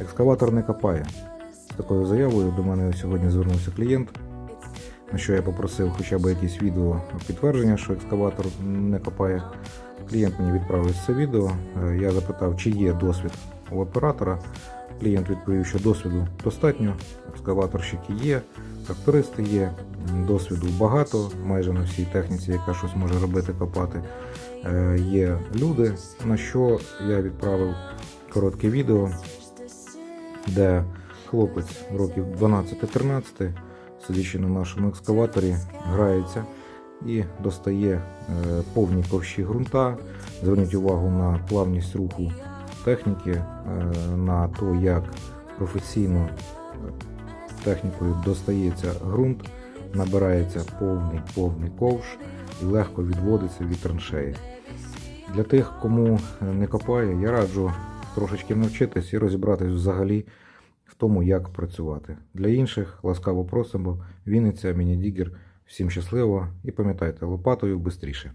Екскаватор не копає. З такою заявою до мене сьогодні звернувся клієнт, на що я попросив хоча б якесь відео підтвердження, що екскаватор не копає. Клієнт мені відправив це відео. Е, Я запитав, чи є досвід у оператора. Клієнт відповів, що досвіду достатньо, екскаваторщики є, трактористи є, досвіду багато, майже на всій техніці, яка щось може робити, копати. Е, Є люди, на що я відправив коротке відео, де хлопець років 12-13, сидячи на нашому екскаваторі, грається і достає е, повні ковші ґрунта. Зверніть увагу на плавність руху техніки, е, на те, як професійно е, технікою достається ґрунт, набирається повний повний ковш і легко відводиться від траншеї. Для тих, кому не копає, я раджу трошечки навчитись і розібратись взагалі в тому, як працювати. Для інших ласкаво просимо. Вінниця, міні-дігер. Всім щасливо і пам'ятайте, лопатою швидше.